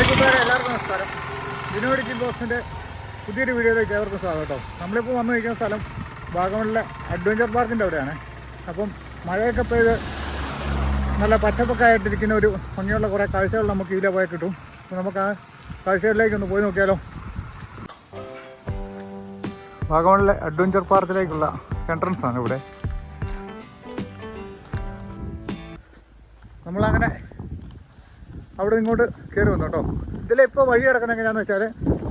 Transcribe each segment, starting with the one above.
എല്ലാവർക്കും നമസ്കാരം. വിനോദ് ജിൽ ബോക്സിന്റെ പുതിയൊരു വീഡിയോയിലേക്ക് ഏവർക്കും സ്വാഗതം. നമ്മളിപ്പോൾ വന്നു നിൽക്കുന്ന സ്ഥലം വാഗമണിലെ അഡ്വഞ്ചർ പാർക്കിന്റെ അവിടെയാണ്. അപ്പം മഴയൊക്കെ പെയ്ത് നല്ല പച്ചപ്പൊക്കെ ആയിട്ടിരിക്കുന്ന ഒരു ഭംഗിയുള്ള കുറേ കാഴ്ചകൾ നമുക്ക് ഇതിലെ പോയി കിട്ടും. അപ്പോൾ നമുക്ക് ആ കാഴ്ചകളിലേക്ക് ഒന്ന് പോയി നോക്കിയാലോ? വാഗമണിലെ അഡ്വഞ്ചർ പാർക്കിലേക്കുള്ള എൻട്രൻസ് ആണ് ഇവിടെ. നമ്മളങ്ങനെ അവിടെ ഇങ്ങോട്ട് കയറി വന്നു കേട്ടോ. ഇതിലിപ്പോൾ വഴി കിടക്കുന്ന എങ്ങനെയാണെന്ന് വെച്ചാൽ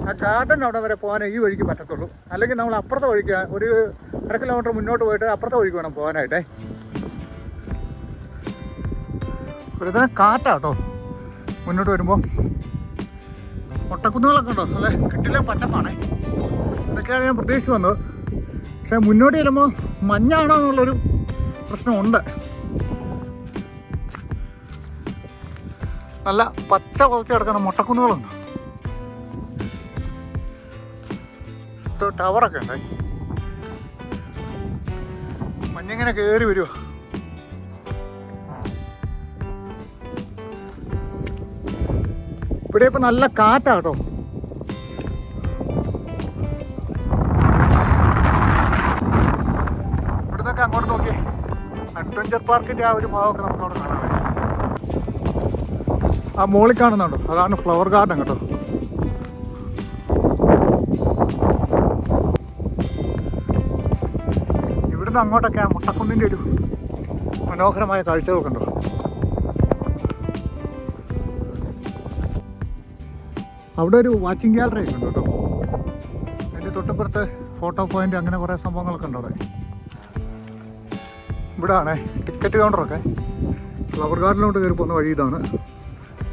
ആ ഗാർഡൻ അവിടെ വരെ പോകാൻ ഈ വഴിക്ക് പറ്റത്തുള്ളൂ. അല്ലെങ്കിൽ നമ്മൾ അപ്പുറത്തെ വഴിക്ക് ഒരു അര കിലോമീറ്റർ മുന്നോട്ട് പോയിട്ട് അപ്പുറത്തെ വഴിക്ക് വേണം പോകാനായിട്ടേ. ഒരു തരം കാറ്റാട്ടോ മുന്നോട്ട് വരുമ്പോൾ ഒട്ടക്കുന്നുകളൊക്കെ ഉണ്ടോ? നല്ല കിട്ടില്ല പച്ചപ്പാണേ. ഇതൊക്കെയാണ് ഞാൻ പ്രതീക്ഷിച്ച് വന്നത്. പക്ഷേ മുന്നോട്ട് വരുമ്പോൾ മഞ്ഞാണോ എന്നുള്ളൊരു പ്രശ്നമുണ്ട്. നല്ല പച്ച പുറത്ത് കിടക്കുന്ന മുട്ടക്കുന്നുകളുണ്ട്. ടവറൊക്കെ ഉണ്ടായി മഞ്ഞിങ്ങനെ കയറി വരുമോ ഇവിടെ ഇപ്പൊ നല്ല കാറ്റാട്ടോ ഇവിടുന്നൊക്കെ അങ്ങോട്ട് നോക്കി. അഡ്വഞ്ചർ പാർക്കിന്റെ ആ ഒരു ഭാഗമൊക്കെ നമുക്ക് അവിടെ കഴിയും ആ മോളിൽ കാണുന്നുണ്ടോ? അതാണ് ഫ്ലവർ ഗാർഡൻ കേട്ടോ. ഇവിടുന്ന് അങ്ങോട്ടൊക്കെ ആ മുട്ടക്കുന്നിന്റെ ഒരു മനോഹരമായ കാഴ്ച കണ്ടോ? അവിടെ ഒരു വാച്ചിങ് ഗ്യാലറി ഒക്കെ ഉണ്ട് കേട്ടോ? അതിന്റെ തൊട്ടപ്പുറത്ത് ഫോട്ടോ പോയിന്റ് അങ്ങനെ കുറേ സംഭവങ്ങളൊക്കെ ഉണ്ട് അവിടെ? ഇവിടെ ആണേ ടിക്കറ്റ് കൗണ്ടറൊക്കെ ഫ്ലവർ ഗാർഡനിലോട്ട് കയറി പോകുന്ന വഴി ഇതാണ്.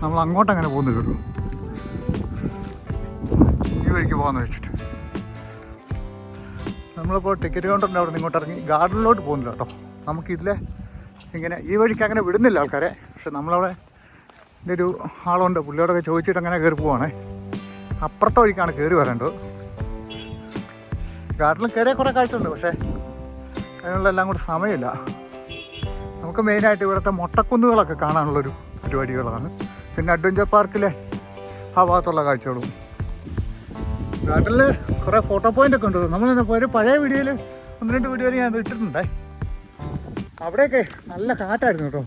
നമ്മൾ അങ്ങോട്ട് അങ്ങനെ പോകുന്നില്ലല്ലോ ഈ വഴിക്ക് പോകാമെന്ന് വെച്ചിട്ട്. നമ്മളിപ്പോൾ ടിക്കറ്റ് കൗണ്ടറിന്റെ അവിടെ നിന്ന് ഇങ്ങോട്ട് ഇറങ്ങി ഗാർഡനിലോട്ട് പോകുന്നില്ല കേട്ടോ നമുക്കിതിലെ ഇങ്ങനെ ഈ വഴിക്ക് അങ്ങനെ വിടുന്നില്ല ആൾക്കാരെ. പക്ഷെ നമ്മളവിടെ എന്റെ ഒരു ആളുണ്ട് പുള്ളിയോടൊക്കെ ചോദിച്ചിട്ട് അങ്ങനെ കയറി പോവാണേ. അപ്പുറത്തെ വഴിക്കാണ് കയറി വരേണ്ടത്. ഗാർഡനിൽ കയറിയ കുറേ കാഴ്ചയുണ്ട് പക്ഷേ അതിനുള്ള എല്ലാം കൂടെ സമയമില്ല. നമുക്ക് മെയിനായിട്ട് ഇവിടുത്തെ മുട്ടക്കുന്നുകളൊക്കെ കാണാനുള്ളൊരു പരിപാടികളാണ്. പിന്നെ അഡ്വഞ്ചർ പാർക്കിലെ ആ ഭാഗത്തുള്ള കാഴ്ചകളും. നാട്ടിൽ കുറേ ഫോട്ടോ പോയിന്റ് ഒക്കെ ഉണ്ടല്ലോ നമ്മൾ ഒരു പഴയ വീഡിയോയിൽ ഒന്ന് രണ്ട് വീഡിയോയിൽ ഞാൻ ഇട്ടിട്ടുണ്ടേ. അവിടെയൊക്കെ നല്ല കാറ്റായിരുന്നു കേട്ടോ.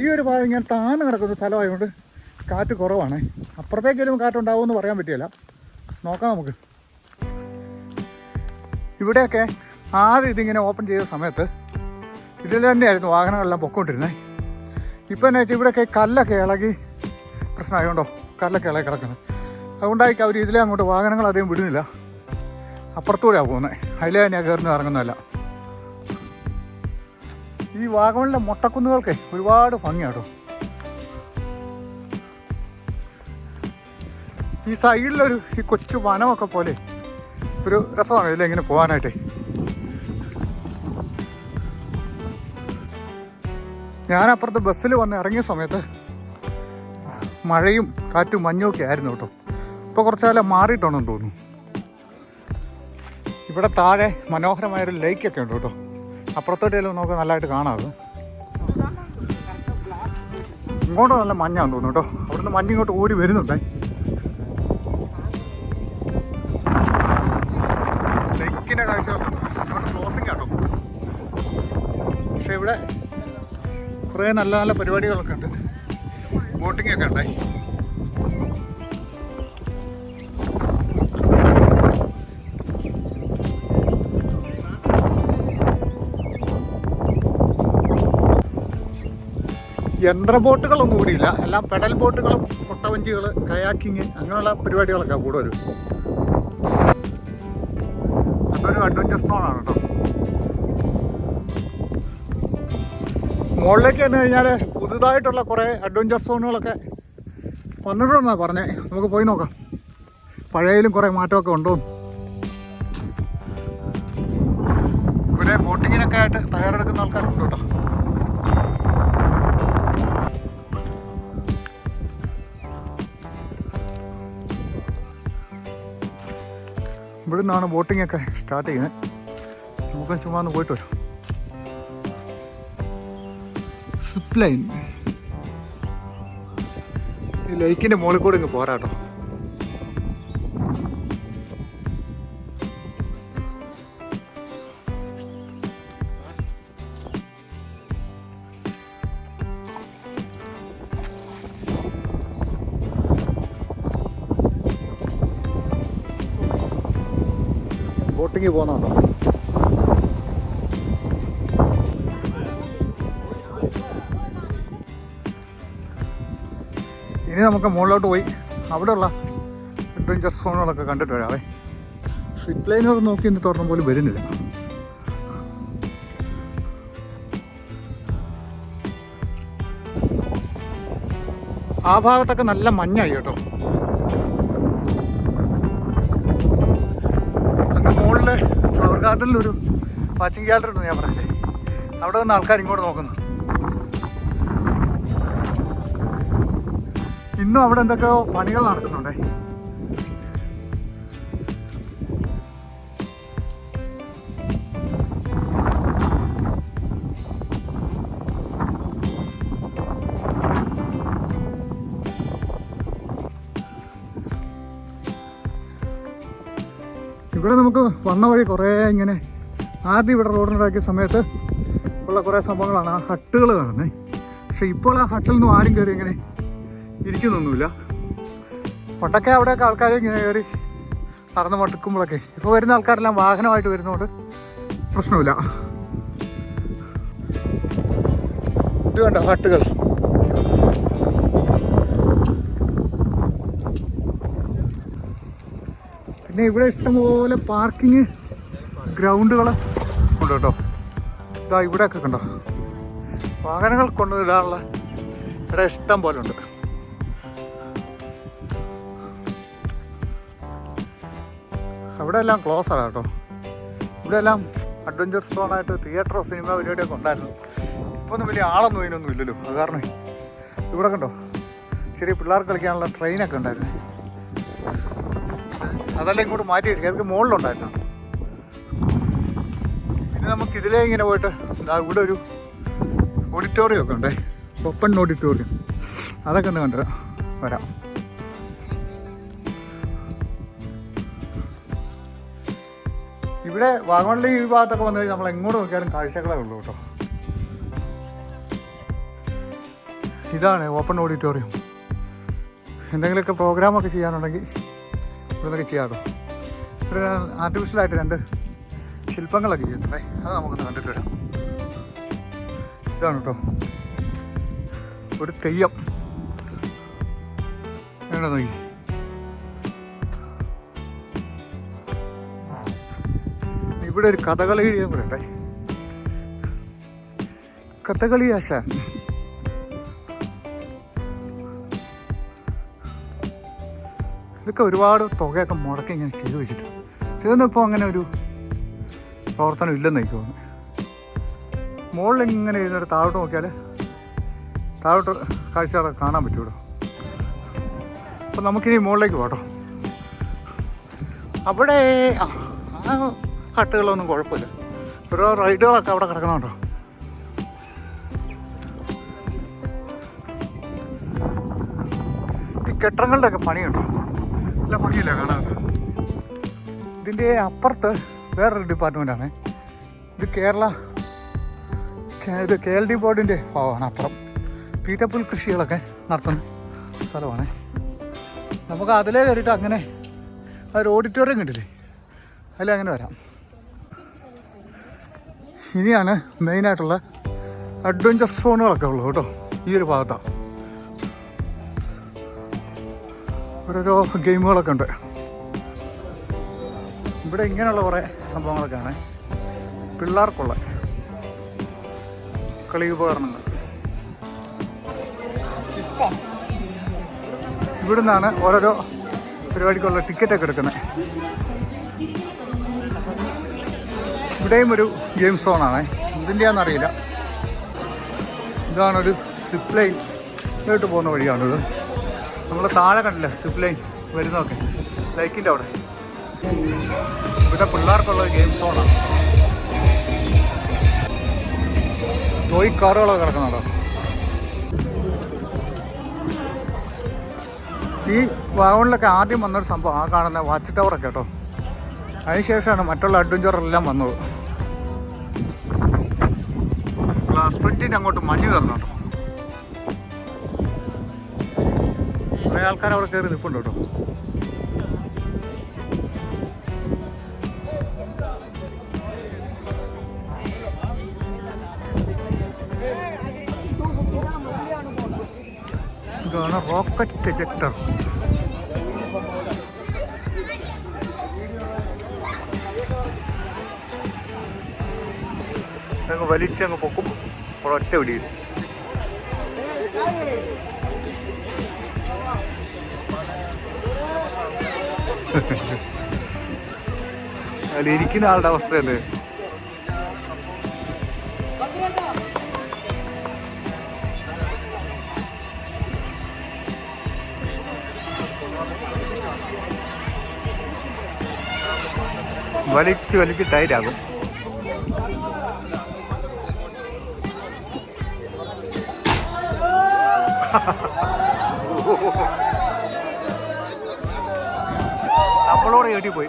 ഈ ഒരു ഭാഗം ഇങ്ങനെ താന്ന് കിടക്കുന്ന സ്ഥലമായതുകൊണ്ട് കാറ്റ് കുറവാണ്. അപ്പുറത്തേക്കെങ്കിലും കാറ്റുണ്ടാവുമെന്ന് പറയാൻ പറ്റിയല്ല. നോക്കാം നമുക്ക്. ഇവിടെയൊക്കെ ആദ്യം ഇതിങ്ങനെ ഓപ്പൺ ചെയ്ത സമയത്ത് ഇതിൽ തന്നെയായിരുന്നു വാഹനങ്ങളെല്ലാം പൊക്കോണ്ടിരുന്നത് ഇപ്പം എന്നാ വെച്ചാൽ ഇവിടെയൊക്കെ കല്ലൊക്കെ ഇളകി പ്രശ്നമായതുകൊണ്ടോ കല്ലൊക്കെ ഇളകി കിടക്കുന്നത് അതുകൊണ്ടായിരിക്കും അവർ ഇതിലെ അങ്ങോട്ട് വാഹനങ്ങൾ അധികം വിടുന്നില്ല. അപ്പുറത്തൂടെയാണ് പോകുന്നത് അതിലെ തന്നെയാണ് കയറുന്ന ഇറങ്ങുന്നതല്ല. ഈ വാഗമണിലെ മുട്ടക്കുന്നുകൾക്ക് ഒരുപാട് ഭംഗിയാട്ടോ. ഈ സൈഡിലൊരു ഈ കൊച്ചു വനമൊക്കെ പോലെ ഒരു രസമാണ് ഇതിലെ ഇങ്ങനെ പോകാനായിട്ടേ. ഞാൻ അപ്പുറത്ത് ബസ്സിൽ വന്ന് ഇറങ്ങിയ സമയത്ത് മഴയും കാറ്റും മഞ്ഞും ഒക്കെ ആയിരുന്നു കേട്ടോ. ഇപ്പോൾ കുറച്ച് കാലം മാറിയിട്ടുണ്ടെന്ന് തോന്നുന്നു. ഇവിടെ താഴെ മനോഹരമായൊരു ലേക്കൊക്കെ ഉണ്ട് കേട്ടോ. അപ്പുറത്തോട്ടെല്ലാം നമുക്ക് നല്ലതായിട്ട് കാണാം ഇങ്ങോട്ട് നല്ല മഞ്ഞാന്ന് തോന്നുന്നു കേട്ടോ. അവിടുന്ന് മഞ്ഞ് ഇങ്ങോട്ട് ഓടി വരുന്നുണ്ട്. ലേക്കിന്റെ കാഴ്ച ഇങ്ങോട്ട് ക്ലോസിംഗ് കേട്ടോ. പക്ഷേ ഇവിടെ കുറേ നല്ല നല്ല പരിപാടികളൊക്കെ ഉണ്ട്. ബോട്ടിംഗ് ഒക്കെ ഉണ്ടേ യന്ത്ര ബോട്ടുകളൊന്നും കൂടിയില്ല എല്ലാം പെഡൽ ബോട്ടുകളും കൊട്ടവഞ്ചികൾ കയാക്കിങ് അങ്ങനെയുള്ള പരിപാടികളൊക്കെ കൂടുതലും അതൊരു അഡ്വഞ്ചർ സോണാണ് കേട്ടോ. മുകളിലേക്ക് വന്നു കഴിഞ്ഞാൽ പുതുതായിട്ടുള്ള കുറേ അഡ്വഞ്ചർ സോണുകളൊക്കെ വന്നിട്ടുണ്ടെന്നാണ് പറഞ്ഞേ. നമുക്ക് പോയി നോക്കാം. പഴയതിലും കുറേ മാറ്റമൊക്കെ ഉണ്ടോ? ഇവിടെ ബോട്ടിങ്ങിനൊക്കെ ആയിട്ട് തയ്യാറെടുക്കുന്ന ആൾക്കാരുണ്ട് കേട്ടോ. ഇവിടുന്നാണ് ബോട്ടിങ്ങൊക്കെ സ്റ്റാർട്ട് ചെയ്യുന്നത്. നമുക്ക് ചുമ്മാ ഒന്ന് പോയിട്ട് വരാം. സിപ്പ് ലൈൻ ഈ ലേക്കിന്റെ മുകളിൽ കൂടെ ഇങ്ങ് പോരാട്ടോ. ബോട്ടിങ് പോകുന്നുണ്ടോ ഇനി നമുക്ക് മുകളിലോട്ട് പോയി. അവിടെയുള്ള അഡ്വഞ്ചർ സോണുകളൊക്കെ കണ്ടിട്ട് വരാവേ. സ്വിറ്റ് ലൈനുകൾ നോക്കി ഇന്ന് തുറന്ന പോലും വരുന്നില്ല. ആ ഭാഗത്തൊക്കെ നല്ല മഞ്ഞായി കേട്ടോ. അങ്ങ് മുകളിൽ ഫ്ലവർ ഗാർഡനിലൊരു വാച്ചിങ് ഗാലറി ഉണ്ട് ഞാൻ പറഞ്ഞത് അവിടെ നിന്ന് ആൾക്കാർ ഇങ്ങോട്ട് നോക്കുന്നു. ഇന്നും അവിടെ എന്തൊക്കെയോ പണികൾ നടക്കുന്നുണ്ടേ. ഇവിടെ നമുക്ക് വന്ന വഴി കുറേ ഇങ്ങനെ ആദ്യം ഇവിടെ റോഡിനുണ്ടാക്കിയ സമയത്ത് ഉള്ള കുറേ സംഭവങ്ങളാണ് ആ ഹട്ടുകൾ കാണുന്നത്. പക്ഷെ ഇപ്പോൾ ആ ഹട്ടിൽ നിന്നും ആരും കയറി ഇങ്ങനെ ഇരിക്കുന്നൊന്നുമില്ല. പണ്ടൊക്കെ അവിടെയൊക്കെ ആൾക്കാർ ഇങ്ങനെ കയറി നടന്ന് മടുക്കുമ്പോഴൊക്കെ ഇപ്പോൾ വരുന്ന ആൾക്കാരെല്ലാം വാഹനമായിട്ട് വരുന്നതുകൊണ്ട് പ്രശ്നമില്ല. ഇത് കണ്ടോ ഹട്ടുകൾ. പിന്നെ ഇവിടെ ഇഷ്ടംപോലെ പാർക്കിങ് ഗ്രൗണ്ടുകൾ ഉണ്ട് കേട്ടോ. ഇതാ ഇവിടെയൊക്കെ കണ്ടോ. വാഹനങ്ങൾ കൊണ്ടുവരാനുള്ള ഇവിടെ ഇഷ്ടം പോലെ ഉണ്ട്. അവിടെ എല്ലാം ക്ലോസ് ആണ് കേട്ടോ ഇവിടെ എല്ലാം അഡ്വഞ്ചർ സോണായിട്ട് തിയേറ്ററോ സിനിമ പരിപാടിയൊക്കെ ഉണ്ടായിരുന്നു. ഇപ്പോൾ ഒന്നും വലിയ ആളൊന്നും ഇതിനൊന്നും ഇല്ലല്ലോ. അത് കാരണം ഇവിടെ കണ്ടോ? ചെറിയ പിള്ളേർക്ക് കളിക്കാനുള്ള ട്രെയിനൊക്കെ ഉണ്ടായിരുന്നു. അതെല്ലാം ഇങ്ങോട്ട് മാറ്റി വെച്ചു അതൊക്കെ മുകളിലുണ്ടായിരുന്നു. ഇനി നമുക്ക് ഇതിലേ ഇങ്ങനെ പോയിട്ട് ഇവിടെ ഒരു ഓഡിറ്റോറിയം ഒക്കെ ഉണ്ടേ. ഓപ്പൺ ഓഡിറ്റോറിയം അതൊക്കെ ഒന്ന് കണ്ടു വരാം. ഇവിടെ വാഗമണിലെ ഈ ഭാഗത്തൊക്കെ വന്നു കഴിഞ്ഞാൽ നമ്മൾ എങ്ങോട്ട് നോക്കിയാലും കാഴ്ചകളേ ഉള്ളൂ കേട്ടോ. ഇതാണ് ഓപ്പൺ ഓഡിറ്റോറിയം. എന്തെങ്കിലുമൊക്കെ പ്രോഗ്രാമൊക്കെ ചെയ്യാനുണ്ടെങ്കിൽ ഇവിടെ നിന്നൊക്കെ ചെയ്യാം കേട്ടോ. ഇവിടെ ആർട്ടിഫിഷ്യലായിട്ട് രണ്ട് ശില്പങ്ങളൊക്കെ ചെയ്യുന്നുണ്ടേ. അത് നമുക്കൊന്ന് കണ്ടിട്ട് വരാം. ഇതാണ് കേട്ടോ. ഒരു തെയ്യം. വേണ്ട നോക്കി? ഇവിടെ ഒരു കഥകളി ഞാൻ പറയട്ടെ. കഥകളി ആശാൻ ഇതൊക്കെ ഒരുപാട് തുകയൊക്കെ മുടക്കി ഇങ്ങനെ ചെയ്തു വെച്ചിട്ടുണ്ട് ഇതൊന്നും ഇപ്പോൾ അങ്ങനെ ഒരു പ്രവർത്തനം ഇല്ലെന്ന് എനിക്ക് തോന്നുന്നു. മുകളിൽ ഇങ്ങനെ ഇരുന്നിട്ട് താഴോട്ട് നോക്കിയാൽ താഴോട്ട് കാഴ്ചകളൊക്കെ കാണാൻ പറ്റുമോ അപ്പം നമുക്കിനി മുകളിലേക്ക് പോട്ടോ അവിടെ ആ ഹട്ടുകളൊന്നും കുഴപ്പമില്ല. ഓരോ റൈഡുകളൊക്കെ അവിടെ കിടക്കണുണ്ടോ? ഈ കെട്ടിടങ്ങളുടെയൊക്കെ പണിയുണ്ടോ? നല്ല പണിയില്ല കാണാതെ ഇതിന്റെ അപ്പുറത്ത് വേറൊരു ഡിപ്പാർട്ട്മെന്റാണ് ഇത് കേരള ഇത് കെ എൽ ഡി ബോർഡിന്റെ ഭാഗമാണ് അപ്പുറം. പീറ്റപ്പുൽ കൃഷികളൊക്കെ നടത്തുന്ന സ്ഥലമാണ്. നമുക്ക് അതിലേ കയറിയിട്ട് അങ്ങനെ ഒരു ഓഡിറ്റോറിയം കണ്ടില്ലേ? അതിലങ്ങനെ വരാം. ഇനിയാണ് മെയിനായിട്ടുള്ള അഡ്വഞ്ചർ സോണുകളൊക്കെ ഉള്ളു കേട്ടോ. ഈ ഒരു ഭാഗത്താണ് ഓരോരോ ഗെയിമുകളൊക്കെ ഉണ്ട്. ഇവിടെ ഇങ്ങനെയുള്ള കുറേ സംഭവങ്ങളൊക്കെയാണ് പിള്ളേർക്കുള്ള കളി ഉപകരണങ്ങൾ. ഇവിടുന്നാണ് ഓരോരോ പരിപാടിക്കുള്ള ടിക്കറ്റൊക്കെ എടുക്കുന്നത്. ഇവിടെയും ഒരു ഗെയിം സോണാണ്. എന്തിന്റെയാണെന്ന് അറിയില്ല ഇതാണൊരു സിപ്പ് ലൈൻ ഇങ്ങോട്ട് പോകുന്ന വഴിയാണിത്. നമ്മൾ താഴെ കണ്ടില്ലേ സിപ്പ് ലൈൻ വരുന്നതൊക്കെ? ലൈക്കിന്റെ അവിടെ. ഇവിടെ പിള്ളേർക്കുള്ള ഗെയിം സോണാണ്. പോയി കാറുകളൊക്കെ കിടക്കുന്നുണ്ടോ? ഈ വാഗണിലൊക്കെ ആദ്യം വന്നൊരു സംഭവം ആ കാണുന്ന വാച്ച് ടവറൊക്കെ കേട്ടോ. അതിനുശേഷമാണ് മറ്റുള്ള അഡ്വഞ്ചറെല്ലാം വന്നത്. ഗ്ലാസ് അങ്ങോട്ട് മഞ്ഞ് തരണം കേട്ടോ. കുറേ ആൾക്കാർ അവിടെ കയറി നിൽപ്പുണ്ട് കേട്ടോ. റോക്കറ്റ് അങ്ങ് വലിച്ചങ്ങ് പൊക്കും. ഒരൊറ്റ അല്ല ഇരിക്കുന്ന ആളുടെ അവസ്ഥ തന്നെ വലിച്ച് വലിച്ച് ടൈറ്റാകും തേടി പോയി.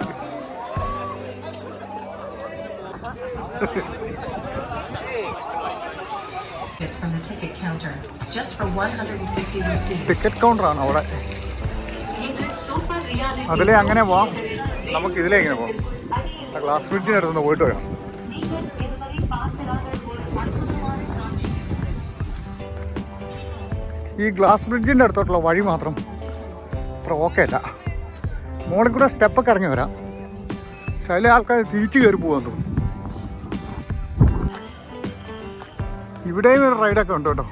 ടിക്കറ്റ് കൗണ്ടറാണ് അവിടെ? അതിലെ അങ്ങനെ പോവാം. നമുക്ക് ഇതിലേ ഇങ്ങനെ പോവാം. ക്ലാസ് ബ്രിഡ്ജിന് അടുത്തുനിന്ന് പോയിട്ട് വരാം. ഈ ഗ്ലാസ് ബ്രിഡ്ജിന്റെ അടുത്തോട്ടുള്ള വഴി മാത്രം. അത്ര ഓക്കെ അല്ല. മുകളിൽ കൂടെ സ്റ്റെപ്പൊക്കെ ഇറങ്ങി വരാം. പക്ഷെ അതിലെ ആൾക്കാർ തിരിച്ചു കയറി പോകാൻ തോന്നും. ഇവിടെയും ഒരു റൈഡൊക്കെ ഉണ്ട് കേട്ടോ.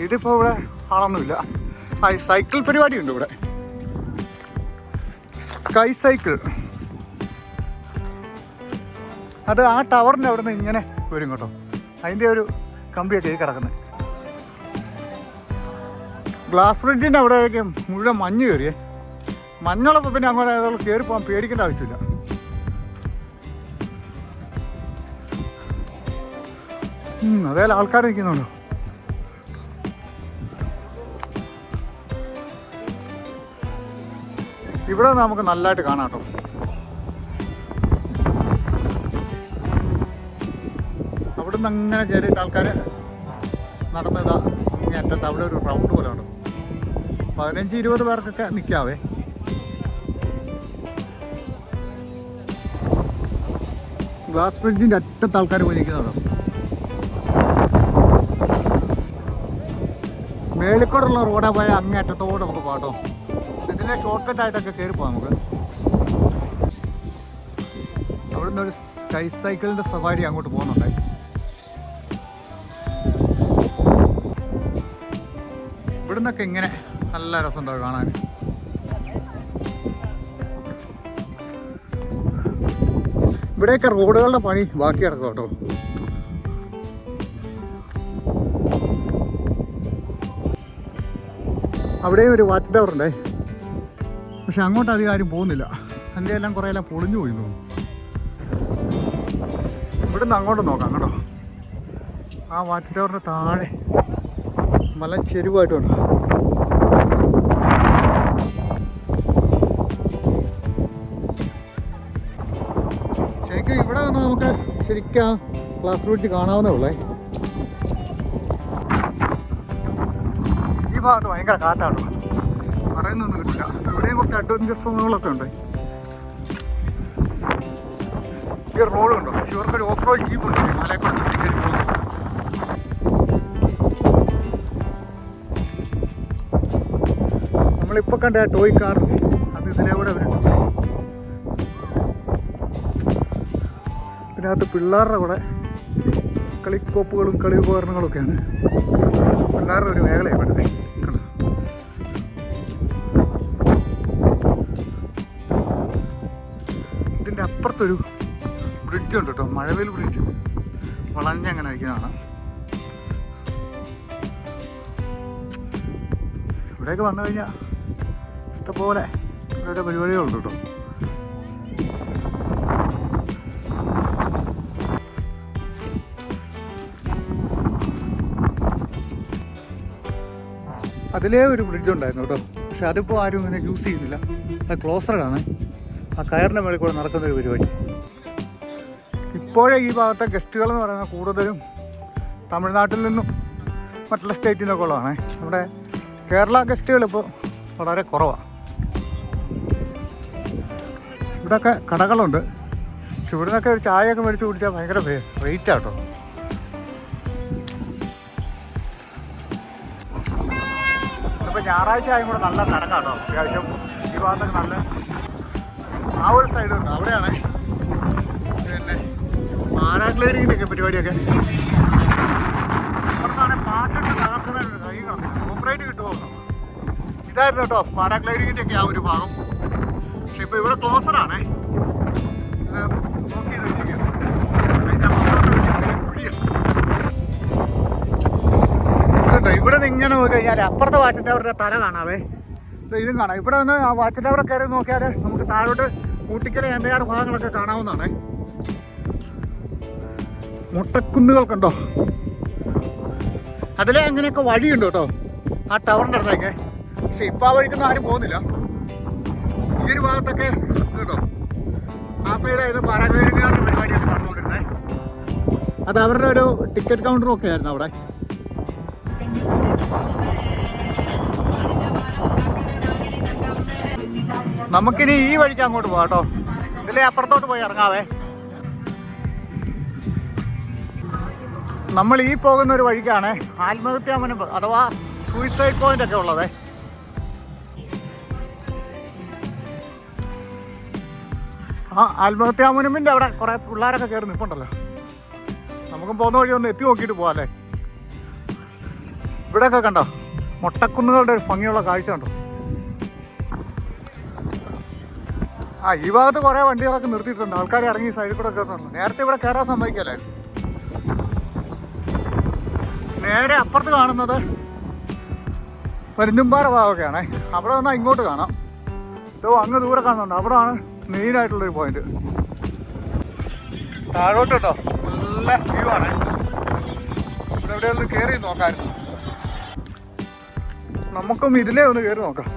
ഇതിപ്പോൾ ഇവിടെ ആളൊന്നുമില്ല. ആ സൈക്കിൾ പരിപാടിയുണ്ട് ഇവിടെ. സ്കൈ സൈക്കിൾ അത് ആ ടവറിന്റെ അവിടെ നിന്ന് ഇങ്ങനെ വരും കേട്ടോ. അതിന്റെ ഒരു കമ്പിയൊക്കെ കിടക്കുന്നത്. ഗ്ലാസ് ബ്രിഡ്ജിന്റെ അവിടെയൊക്കെ മുഴുവൻ മഞ്ഞ് കയറിയേ. മഞ്ഞുള്ളപ്പോൾ പിന്നെ അങ്ങനെ അയാൾ കയറി പോകാൻ പേടിക്കേണ്ട ആവശ്യമില്ല. അതേല ആൾക്കാർ നിൽക്കുന്നുണ്ടോ. ഇവിടെ നമുക്ക് നല്ലതായിട്ട് കാണാം കേട്ടോ. അവിടെ നിന്ന് അങ്ങനെ കയറിയിട്ട് ആൾക്കാർ നടന്നതാ. ഇങ്ങനെ അറ്റത്ത് അവിടെ ഒരു റൗണ്ട് പോലെ ഉണ്ട് പതിനഞ്ച് ഇരുപത് പേർക്കൊക്കെ നിൽക്കാവേ ഗ്ലാസ് ബ്രിഡ്ജിന്റെ അറ്റത്ത് ആൾക്കാർ പോയി മേളിക്കോടുള്ള റോഡാ പോയ അങ്ങേ അറ്റത്തോടെ നമുക്ക് പാട്ടോ ഇതിനെ ഷോർട്ട് കട്ട് ആയിട്ടൊക്കെ കയറി പോകാം നമുക്ക്. അവിടുന്ന് ഒരു സ്കൈ സൈക്കിളിന്റെ സവാരി അങ്ങോട്ട് പോകുന്നുണ്ടായി ഇവിടുന്നൊക്കെ ഇങ്ങനെ നല്ല രസമുണ്ടാവും കാണാൻ. ഇവിടെയൊക്കെ റോഡുകളുടെ പണി ബാക്കി കിടക്കും കേട്ടോ. അവിടെയും ഒരു വാച്ച് ടവർ ഉണ്ടേ. പക്ഷെ അങ്ങോട്ട് അധികം ആരും പോകുന്നില്ല. അതിന്റെ എല്ലാം കുറേ എല്ലാം പൊളിഞ്ഞു പോയി തോന്നുന്നു. ഇവിടുന്ന് അങ്ങോട്ട് നോക്കാം കേട്ടോ. ആ വാച്ച് ടവറിന്റെ താഴെ മല ചെരുവായിട്ടുണ്ട് ശരിക്കും ക്ലാസ് റൂട്ട് കാണാവുന്നേ ഉള്ളേ. ഈ ഭാഗത്ത് ഭയങ്കര കാറ്റാണ്. പറയുന്നൊന്നും കിട്ടില്ല. ഇവിടെയും കുറച്ച് അഡ്വഞ്ചർ സോണുകളൊക്കെ ഉണ്ട്. ഈ റോഡ് ഉണ്ടോ? ഇവർക്കൊരു ഓഫ് റോഡ് ജീപ്പ് ഉണ്ട്. മലയെ കുറച്ച് ചുറ്റിക്കയറി പോകുന്നു നമ്മളിപ്പോൾ കണ്ട ടോയ് കാർ അത് ഇതിലെ കൂടെ ഇതിനകത്ത് പിള്ളേരുടെ കൂടെ കളിക്കോപ്പുകളും കളി ഉപകരണങ്ങളൊക്കെയാണ്. പിള്ളേരുടെ ഒരു മേഖലയാണ് ഇവിടെ കണ്ടോ ഇതിന്റെ അപ്പുറത്തൊരു ബ്രിഡ്ജ് ഉണ്ട് കേട്ടോ മഴവേൽ ബ്രിഡ്ജ് വളഞ്ഞങ്ങനെ വയ്ക്കുന്നതാണ് ഇവിടെയൊക്കെ വന്നു കഴിഞ്ഞാൽ ഇഷ്ടംപോലെ ഓരോ പരിപാടികളുണ്ട് കേട്ടോ. അതിലേ ഒരു ബ്രിഡ്ജ് ഉണ്ടായിരുന്നു കേട്ടോ. പക്ഷെ അതിപ്പോൾ ആരും ഇങ്ങനെ യൂസ് ചെയ്യുന്നില്ല. അത് ക്ലോസഡാണ് ആ കയറിന്റെ മേളിൽ കൂടെ നടക്കുന്ന ഒരു പരിപാടി. ഇപ്പോഴേ ഈ ഭാഗത്തെ ഗസ്റ്റുകൾ എന്ന് പറയുന്നത് കൂടുതലും തമിഴ്നാട്ടിൽ നിന്നും മറ്റുള്ള സ്റ്റേറ്റിൽ നിന്നൊക്കെ ഉള്ളതാണ്. നമ്മുടെ കേരള ഗസ്റ്റുകൾ ഇപ്പോൾ വളരെ കുറവാണ് ഇവിടെയൊക്കെ കടകളുണ്ട്. പക്ഷെ ഇവിടെ നിന്നൊക്കെ ഒരു ചായയൊക്കെ മേടിച്ച് കുടിച്ചാൽ ഭയങ്കര റേറ്റ് ഞായറാഴ്ച ആയും കൂടെ നല്ല തിരക്കാട്ടോ അത്യാവശ്യം ഈ ഭാഗത്തൊക്കെ നല്ല ആ ഒരു സൈഡ് ഉണ്ട്. അവിടെയാണ് പിന്നെ പാരാഗ്ലൈഡിങ്ങിന്റെ ഒക്കെ പരിപാടിയൊക്കെ. അവിടുന്നാണെ പാട്ടിട്ട് തകർക്കുന്ന കൈ കോപ്പറേറ്റ് കിട്ടുമോ? ഇതായിരുന്നു കേട്ടോ പാരാഗ്ലൈഡിങ്ങിന്റെ ഒക്കെ ആ ഒരു ഭാഗം. പക്ഷെ ഇപ്പോൾ ഇവിടെ ക്ലോസറാണേ നിന്ന് ഇങ്ങനെ നോക്കി കഴിഞ്ഞാൽ അപ്പുറത്തെ വാച്ച് ടവറിന്റെ തല കാണാവേ. ഇതും കാണാം. ഇവിടെ നിന്ന് ആ വാച്ച് ടവർ കയറി നോക്കിയാൽ നമുക്ക് താഴോട്ട് കൂട്ടിക്കല എന്തയാറ് ഭാഗങ്ങളൊക്കെ കാണാവുന്നതാണ്. മുട്ടക്കുന്നുകൾ കണ്ടോ അതിലെ അങ്ങനെയൊക്കെ വഴിയുണ്ട് കേട്ടോ. ആ ടവറിന്റെ അടുത്തേക്ക്. പക്ഷെ ഇപ്പം ആ വഴിക്കൊന്നും ആരും പോകുന്നില്ല. ഈ ഒരു ഭാഗത്തൊക്കെ കേട്ടോ ആ സൈഡായിരുന്നു പാരാഗ്ലൈഡിങ്ങുകാരുടെ പരിപാടിയൊക്കെ നടന്നുകൊണ്ടിരുന്നത് അത് അവരുടെ ഒരു ടിക്കറ്റ് കൗണ്ടറും ഒക്കെ ആയിരുന്നു അവിടെ. നമുക്കിനി ഈ വഴിക്ക് അങ്ങോട്ട് പോകാം കേട്ടോ. ഇതിലെ അപ്പുറത്തോട്ട് പോയി ഇറങ്ങാവേ. നമ്മൾ ഈ പോകുന്ന ഒരു വഴിക്കാണ് ആത്മഹത്യാ മുൻപ് അഥവാ സൂയിസൈഡ് പോയിന്റ് ഒക്കെ ഉള്ളത്. ആ ആത്മഹത്യാ മുൻപിന്റെ അവിടെ കുറേ പിള്ളേരൊക്കെ കയറി നിൽപ്പുണ്ടല്ലോ നമുക്കും പോകുന്ന വഴി ഒന്ന് എത്തി നോക്കിയിട്ട് പോകാല്ലേ ഇവിടെയൊക്കെ കണ്ടോ? മുട്ടക്കുന്നുകളുടെ ഒരു ഭംഗിയുള്ള കാഴ്ച കണ്ടോ? ആ ഈ ഭാഗത്ത് കുറേ വണ്ടികളൊക്കെ നിർത്തിയിട്ടുണ്ട്. ആൾക്കാർ ഇറങ്ങി സൈഡിൽ കൂടെ കയറുന്നുള്ളൂ നേരത്തെ ഇവിടെ കയറാൻ സമ്മതിക്കല്ലേ? നേരെ അപ്പുറത്ത് കാണുന്നത് പരുന്തുംപാറ ഭാഗമൊക്കെയാണേ. അവിടെ വന്നാൽ ഇങ്ങോട്ട് കാണാം. ഇതോ അങ്ങ് ദൂരെ കാണുന്നുണ്ട്. അവിടെയാണ് മെയിനായിട്ടുള്ളൊരു പോയിന്റ് താഴോട്ട് കേട്ടോ നല്ല വ്യൂ ആണ്. ഇവിടെ എവിടെയൊന്ന് കയറി നോക്കാമായിരുന്നു നമുക്കും ഇതിലേ ഒന്ന് കയറി നോക്കാം.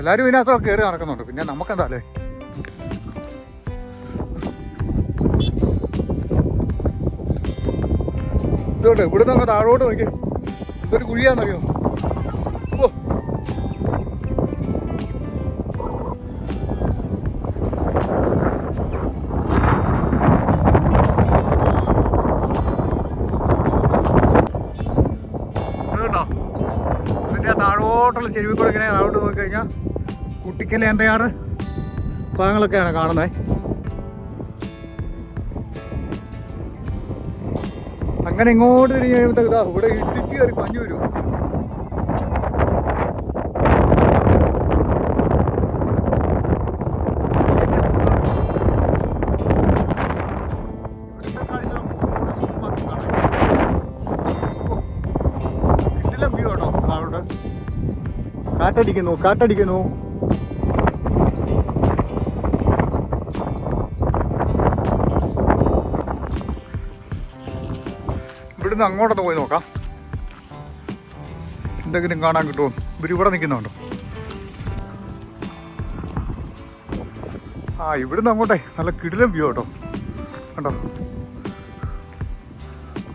എല്ലാവരും ഇതിനകത്തൊക്കെ കയറി നടക്കുന്നുണ്ട്. പിന്നെ നമുക്കെന്താ അല്ലേ ഇതുകൊണ്ട് ഇവിടുന്ന് അങ്ങ് താഴോട്ട് നോക്കി ഇതൊരു കുഴിയാന്നറിയോ താഴോട്ടുള്ള ചെരുവിൽ കൂടെ ഇങ്ങനെ താഴോട്ട് നോക്കിക്കഴിഞ്ഞാൽ കഴിഞ്ഞാൽ കുട്ടിക്കൽ എന്തയാറ് ഭാഗങ്ങളൊക്കെയാണ് കാണുന്നത് അങ്ങനെ ഇങ്ങോട്ട് തിരിഞ്ഞ് കഴിയുമ്പോഴത്തേക്ക് ഇതാ ഇവിടെ ഇടിച്ച് കയറി പഞ്ഞു വരും. കാറ്റടിക്കുന്നു കാട്ടടിക്കുന്നു ഇവിടുന്ന് അങ്ങോട്ടൊന്ന് പോയി നോക്കാം. എന്തെങ്കിലും കാണാൻ കിട്ടുമോ? ഇവർ ഇവിടെ നിൽക്കുന്നുണ്ടോ? ആ ഇവിടുന്ന് അങ്ങോട്ടേ. നല്ല കിടിലം വ്യൂ കേട്ടോ കണ്ടോ?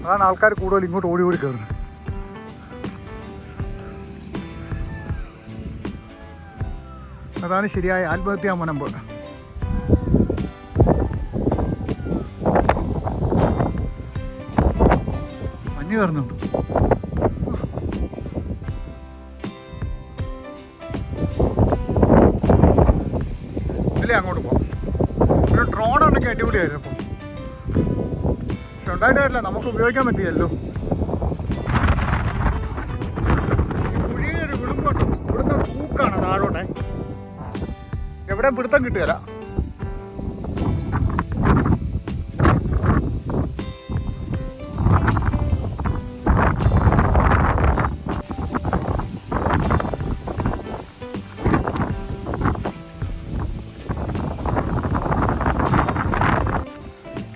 അതാണ് ആൾക്കാർ കൂടുതൽ ഇങ്ങോട്ട് ഓടി ഓടി കയറുന്നത്. അതാണ് ശരിയായ ആത്മഹത്യാ മുനമ്പ്. മഞ്ഞ് കയറുന്നുണ്ട്. ഇതിലേ അങ്ങോട്ട് പോകാം ഒരു ഡ്രോൺ ഉണ്ടെങ്കിൽ അടിപൊളിയായിരുന്നു. അപ്പോൾ പക്ഷെ ഉണ്ടായിട്ട് കാര്യമില്ല നമുക്ക് ഉപയോഗിക്കാൻ പറ്റിയല്ലോ. എവിടെ പിടുത്തം കിട്ടുകയില്ല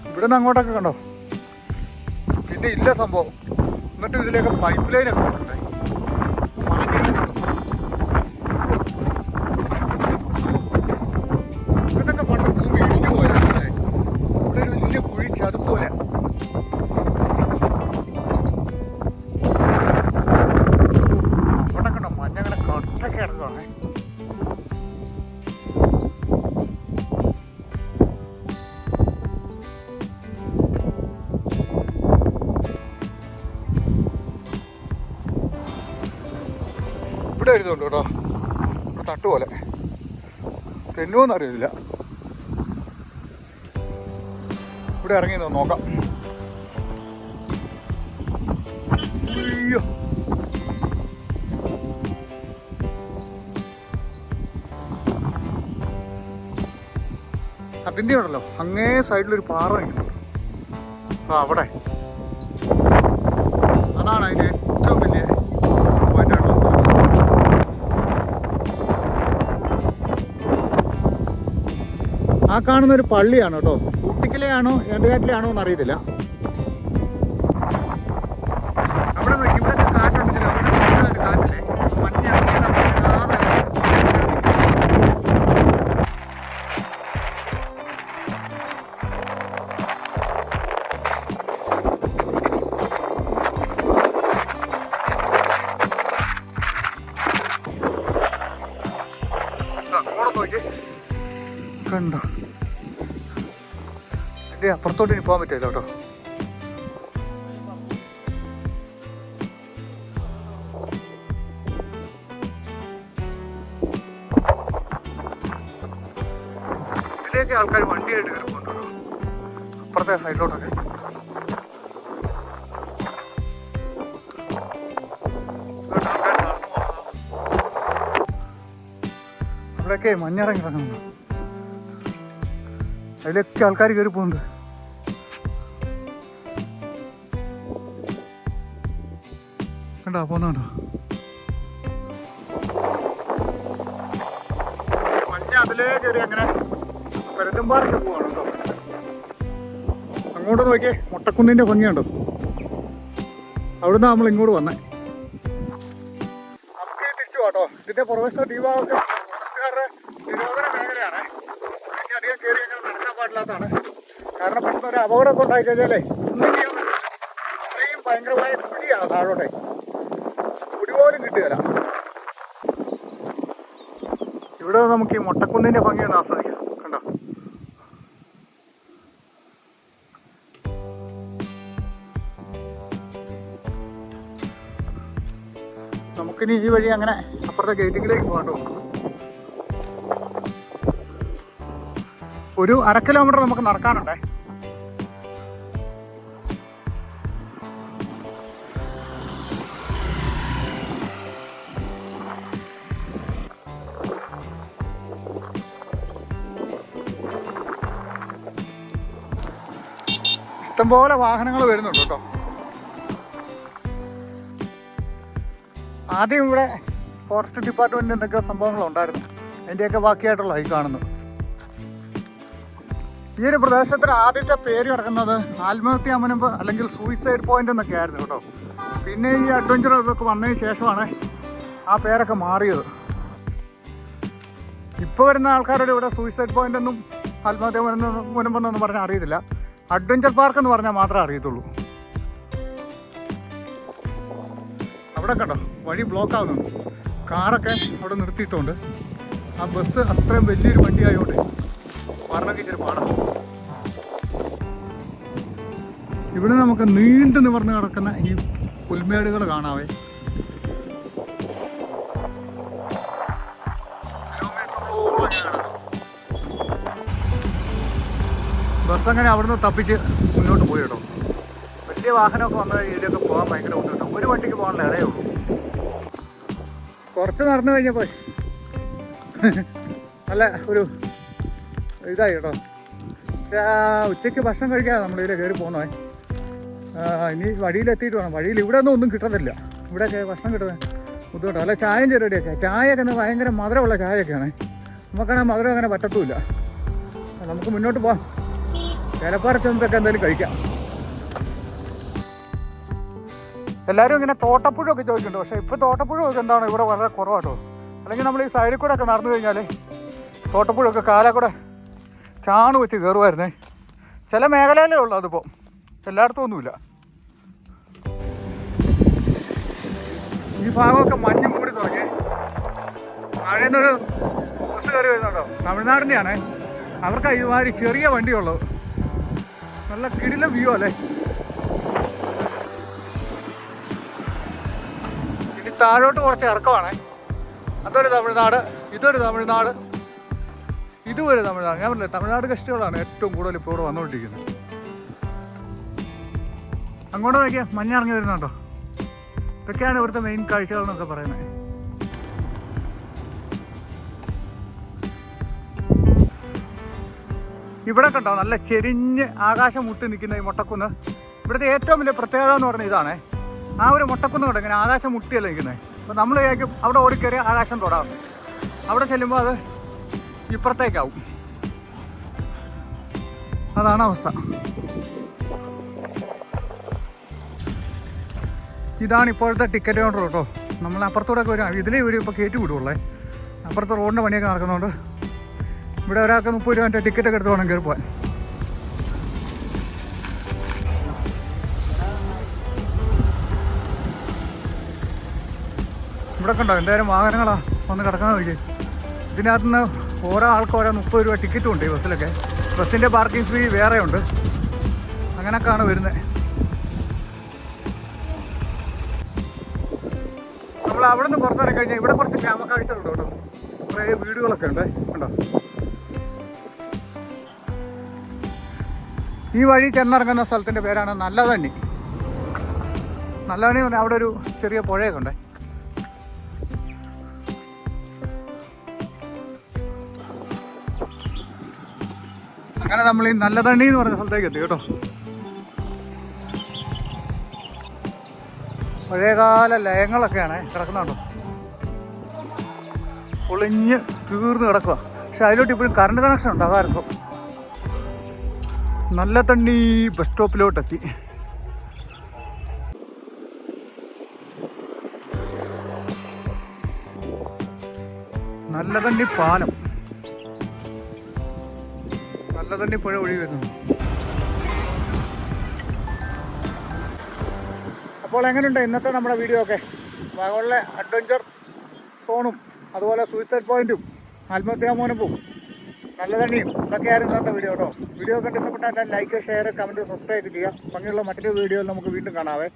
ഇവിടുന്ന് അങ്ങോട്ടൊക്കെ കണ്ടോ? പിന്നെ ഇല്ല സംഭവം. എന്നിട്ട് ഇതിലേക്ക് പൈപ്പ് ലൈനൊക്കെ എഴുതുന്നുണ്ട് കേട്ടോ ഒരു തട്ട് പോലെ തെന്നുവോന്ന് അറിയില്ല ഇവിടെ ഇറങ്ങി നോക്കാം. അയ്യോ. അതിന്റെ ഉണ്ടല്ലോ. അങ്ങേ സൈഡിലൊരു പാറ നിൽക്കുന്നുണ്ട്. അപ്പോൾ അവിടെ. ആ കാണുന്ന ഒരു പള്ളിയാണ് കേട്ടോ. ഏണ്ടുകാറ്റിലാണോ എന്ന് അപ്പുറത്തോട്ട് ഇനി പോകാൻ പറ്റില്ല കേട്ടോ. ഇതിലേക്ക് ആൾക്കാർ വണ്ടിയായിട്ട് കയറി പോകുന്നുണ്ടോ അപ്പുറത്തെ സൈഡിലോട്ടൊക്കെ. ഇവിടെയൊക്കെ മഞ്ഞിറങ്ങി ഇറങ്ങുന്നു അതിലൊക്കെ ആൾക്കാർ കയറി പോകുന്നുണ്ട്. കണ്ടോ? കയറി അങ്ങനെ അങ്ങോട്ട് നോക്കിയേ മുട്ടക്കുന്നിന്റെ ഭംഗിയുണ്ടോ അവിടുന്ന് നമ്മൾ ഇങ്ങോട്ട് വന്നേ. നമുക്ക് തിരിച്ചു പോട്ടോ ഇതിന്റെ പുറവശത്തെ ഫോറസ്റ്റുകാരുടെ നിരോധന മേഖലയാണ്. അധികം കയറി അങ്ങനെ നടക്കാൻ പാടില്ലാത്തതാണ്. കാരണം പെട്ടെന്ന് ഒരു അപകടമൊക്കെ ഉണ്ടായി കഴിഞ്ഞാലേ ഒന്നും ചെയ്യാൻ അത്രയും ഭയങ്കരമായ കുഴിയാണ് പോലും കിട്ടുകയില്ല ഇവിടെ നമുക്ക് ഈ മുട്ടക്കുന്നിന്റെ ഭംഗി ഒന്ന് ആസ്വദിക്കാം. കണ്ടോ? നമുക്കിനി ഈ വഴി അങ്ങനെ അപ്പുറത്തെ ഗേറ്റിങ്ങിലേക്ക് പോകട്ടോ ഒരു അര കിലോമീറ്റർ നമുക്ക് നടക്കാനുണ്ടേ. ഇഷ്ടംപോലെ വാഹനങ്ങൾ വരുന്നുണ്ട് കേട്ടോ. ആദ്യം ഇവിടെ ഫോറസ്റ്റ് ഡിപ്പാർട്ട്മെന്റിന്റെ എന്തൊക്കെയോ സംഭവങ്ങളുണ്ടായിരുന്നു. അതിന്റെയൊക്കെ ബാക്കിയായിട്ടുള്ള ഈ കാണുന്നു ഈ ഒരു പ്രദേശത്തിന് ആദ്യത്തെ പേര് കിടക്കുന്നത് ആത്മഹത്യ മുനമ്പ് അല്ലെങ്കിൽ സൂയിസൈഡ് പോയിന്റ് എന്നൊക്കെ ആയിരുന്നു കേട്ടോ. പിന്നെ ഈ അഡ്വഞ്ചർ ഇതൊക്കെ വന്നതിന് ശേഷമാണ് ആ പേരൊക്കെ മാറിയത്. ഇപ്പോൾ വരുന്ന ആൾക്കാരോട് ഇവിടെ സൂയിസൈഡ് പോയിന്റ് എന്നും ആത്മഹത്യാ മുനമ്പ് മുനമ്പെന്നൊന്നും പറഞ്ഞാൽ അറിയത്തില്ല. അഡ്വഞ്ചർ പാർക്ക് എന്ന് പറഞ്ഞാൽ മാത്രമേ അറിയത്തുള്ളൂ. അവിടെ കണ്ടോ? വഴി ബ്ലോക്ക് ആവുന്നുണ്ട്. കാറൊക്കെ അവിടെ നിർത്തിയിട്ടുണ്ട്. ആ ബസ് അത്രയും വലിയൊരു വണ്ടി ആയതുകൊണ്ട് വരണക്ക് ഇച്ചിരി പാടാണ് ഇവിടെ നമുക്ക് നീണ്ടു നിവർന്ന് കിടക്കുന്ന ഈ പുൽമേടുകൾ കാണാവേ. ബസ് അങ്ങനെ അവിടുന്ന് തപ്പിച്ച് മുന്നോട്ട് പോയി കേട്ടോ. വലിയ വാഹനമൊക്കെ വന്ന ഇതിലൊക്കെ പോകാൻ ഭയങ്കര ബുദ്ധിമുട്ടാണ്. ഒരു വണ്ടിക്ക് പോകാനുള്ള ഇടയേ ഉള്ളൂ. കുറച്ച് നടന്നു കഴിഞ്ഞപ്പോൾ നല്ല ഒരു ഇതായി കേട്ടോ. ഉച്ചയ്ക്ക് ഭക്ഷണം കഴിക്കാതെ നമ്മൾ ഇതിലെ കയറി പോകുന്നേ. ഇനി വഴിയിലെത്തിയിട്ട് വേണം. വഴിയിൽ ഇവിടെ ഒന്നും ഒന്നും കിട്ടത്തില്ല. ഇവിടെയൊക്കെ ഭക്ഷണം കിട്ടുന്നത് ബുദ്ധിമുട്ടോ അല്ല ചായയും ചെറുടിയൊക്കെ ചായയൊക്കെ ഒന്ന് ഭയങ്കര മധുരമുള്ള ചായയൊക്കെയാണ്. നമുക്കാണെങ്കിൽ മധുരം അങ്ങനെ പറ്റത്തുമില്ല നമുക്ക് മുന്നോട്ട് പോവാം. ചിലപ്പാറ ചെന്നതൊക്കെ എന്തായാലും കഴിക്കാം. എല്ലാവരും ഇങ്ങനെ തോട്ടപ്പുഴൊക്കെ ചോദിക്കുന്നുണ്ട്. പക്ഷേ ഇപ്പോൾ തോട്ടപ്പുഴൊക്കെ എന്താണ്? ഇവിടെ വളരെ കുറവാട്ടോ. അല്ലെങ്കിൽ നമ്മൾ ഈ സൈഡിൽ കൂടെ ഒക്കെ നടന്നു കഴിഞ്ഞാൽ തോട്ടപ്പുഴൊക്കെ കാലെ കൂടെ ചാണ് വെച്ച് കയറുമായിരുന്നേ ചില മേഖലയിലേ ഉള്ളൂ അതിപ്പോൾ എല്ലായിടത്തും ഒന്നുമില്ല. ഈ ഭാഗമൊക്കെ മഞ്ഞ് മൂടി തുടങ്ങി. താഴെ നിന്നൊരു ബസ് കയറി വരുന്നുണ്ടോ? തമിഴ്നാടിന്റെയാണ് അവർക്ക് ഇതുമാതിരി ചെറിയ വണ്ടിയുള്ളൂ നല്ല കിടില വ്യൂ അല്ലേ? ഇനി താഴോട്ട് കുറച്ച് ഇറക്കമാണേ. അതൊരു തമിഴ്നാട് ഇതൊരു തമിഴ്നാട് ഇതുവരെ തമിഴ്നാട്. ഞാൻ പറഞ്ഞില്ലേ തമിഴ്നാട് ഗസ്റ്റുകളാണ് ഏറ്റവും കൂടുതൽ ഇപ്പോൾ ഇവിടെ വന്നുകൊണ്ടിരിക്കുന്നത്. അങ്ങോട്ട് നോക്കിയാൽ മഞ്ഞ ഇറങ്ങി വരുന്നുണ്ടോ? ഇതൊക്കെയാണ് ഇവിടുത്തെ മെയിൻ കാഴ്ചകൾ എന്നൊക്കെ പറയുന്നത്. ഇവിടെ കണ്ടോ നല്ല ചെരിഞ്ഞ് ആകാശം മുട്ടി നിൽക്കുന്ന ഈ മുട്ടക്കുന്ന്. ഇവിടുത്തെ ഏറ്റവും വലിയ പ്രത്യേകത എന്ന് പറഞ്ഞാൽ ഇതാണ്. ആ ഒരു മുട്ടക്കുന്ന് കണ്ടോ ഇങ്ങനെ ആകാശം മുട്ടിയല്ല നിൽക്കുന്നത് അപ്പോൾ നമ്മൾ വിചാരിക്കും അവിടെ ഓടിക്കയറി ആകാശം തൊടാറുണ്ട് അവിടെ ചെല്ലുമ്പോൾ അത് ഇപ്പുറത്തേക്കാവും. അതാണ് അവസ്ഥ. ഇതാണ് ഇപ്പോഴത്തെ ടിക്കറ്റ് കൗണ്ടർ കേട്ടോ. നമ്മൾ അപ്പുറത്തൂടെ ഒക്കെ വരും. ഇതിലേ ഒരു ഇപ്പോൾ കയറ്റി വിടുള്ളേ അപ്പുറത്ത് റോഡിന്റെ പണിയൊക്കെ നടക്കുന്നതുകൊണ്ട് ഇവിടെ ഒരാൾക്ക് മുപ്പത് രൂപ ടിക്കറ്റ് ഒക്കെ എടുത്ത് വേണം കയറി പോകാൻ ഇവിടെ കണ്ടോ എന്തായാലും വാഹനങ്ങളാ ഒന്ന് കിടക്കാൻ നോക്കി ഇതിനകത്ത് നിന്ന് ഓരോ ആൾക്കും ഓരോ മുപ്പത് രൂപ ടിക്കറ്റും ഉണ്ട് ഈ ബസ്സിലൊക്കെ. ബസ്സിന്റെ പാർക്കിംഗ് ഫീ വേറെ ഉണ്ട് അങ്ങനെയൊക്കെയാണ് വരുന്നത്. നമ്മൾ അവിടെ നിന്ന് പുറത്തിറങ്ങി കഴിഞ്ഞാൽ ഇവിടെ കുറച്ച് ഗ്രാമക്കാഴ്ചകളുണ്ട് കേട്ടോ. കുറേ വീടുകളൊക്കെ ഉണ്ട്. കണ്ടോ? ഈ വഴി ചെന്നിറങ്ങുന്ന സ്ഥലത്തിന്റെ പേരാണ് നല്ലതണ്ണി. നല്ലതണ്ണി അവിടെ ഒരു ചെറിയ പുഴയൊക്കെ ഉണ്ട്. അങ്ങനെ നമ്മൾ ഈ നല്ലതണ്ണി എന്ന് പറഞ്ഞ സ്ഥലത്തേക്ക് എത്തി കേട്ടോ. പഴയകാല ലയങ്ങളൊക്കെയാണ് കിടക്കുന്നുണ്ടോ? പൊളിഞ്ഞ് തീർന്ന് കിടക്കുക പക്ഷെ അതിലോട്ട് ഇപ്പോഴും കറണ്ട് കണക്ഷൻ ഉണ്ട് അതാ രസം. നല്ല തണ്ണി ബസ് സ്റ്റോപ്പിലോട്ടെത്തി. നല്ല തണ്ണി പാലം. നല്ല തണ്ണി പുഴ ഒഴുകി വരുന്നു. അപ്പോൾ എങ്ങനെയുണ്ട് ഇന്നത്തെ നമ്മുടെ വീഡിയോ ഒക്കെ? വാഗോളിലെ അഡ്വഞ്ചർ സോണും അതുപോലെ സൂയിസൈഡ് പോയിന്റും ആത്മഹത്യാ മോനപ്പും. നല്ല തന്നെയും ഇതൊക്കെയായിരുന്നു ഇന്നത്തെ വീഡിയോ കേട്ടോ വീഡിയോ കണ്ട് ഇഷ്ടപ്പെട്ടാൽ ലൈക്ക് ഷെയർ കമന്റ് സബ്സ്ക്രൈബ് ചെയ്യുക. ഭംഗിയുള്ള മറ്റൊരു വീഡിയോയിൽ നമുക്ക് വീണ്ടും കാണാവേ.